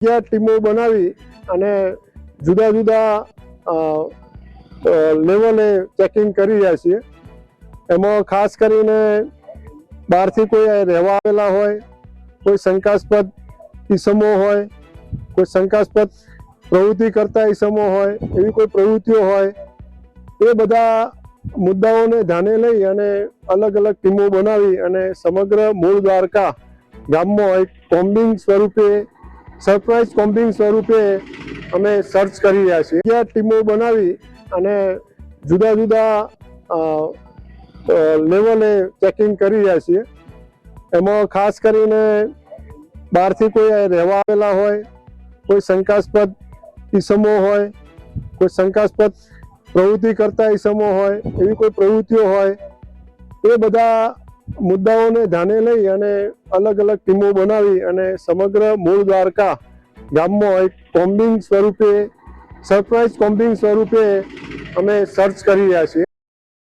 અગિયાર ટીમો બનાવી અને જુદા જુદા લેવલે ચેકિંગ કરી રહ્યા છીએ. એમાં ખાસ કરીને બહારથી કોઈ રહેવા આવેલા હોય, કોઈ શંકાસ્પદ ઈસમો હોય, કોઈ શંકાસ્પદ પ્રવૃત્તિ કરતા ઈસમો હોય, એવી કોઈ પ્રવૃત્તિઓ હોય, એ બધા મુદ્દાઓને ધ્યાને લઈ અને અલગ અલગ ટીમો બનાવી અને સમગ્ર મૂળ દ્વારકા ગામમાં એક કોમ્બિંગ સ્વરૂપે સરપ્રાઇઝ કોમ્બિંગ સ્વરૂપે અમે સર્ચ કરી રહ્યા છીએ. ત્યાં ટીમો બનાવી અને જુદા જુદા લેવલે ચેકિંગ કરી રહ્યા છીએ. એમાં ખાસ કરીને બહારથી કોઈ રહેવા આવેલા હોય, કોઈ શંકાસ્પદ ઈસમો હોય, કોઈ શંકાસ્પદ પ્રવૃત્તિ કરતા ઈસમો હોય, એવી કોઈ પ્રવૃત્તિઓ હોય, એ બધા મુદ્દાઓને ધ્યાને લઈ અને અલગ અલગ ટીમો બનાવી અને સમગ્ર મૂળ દ્વારકા ગામમાં એક કોમ્બિંગ સ્વરૂપે સરપ્રાઇઝ કોમ્બિંગ સ્વરૂપે અમે સર્ચ કરી રહ્યા છીએ.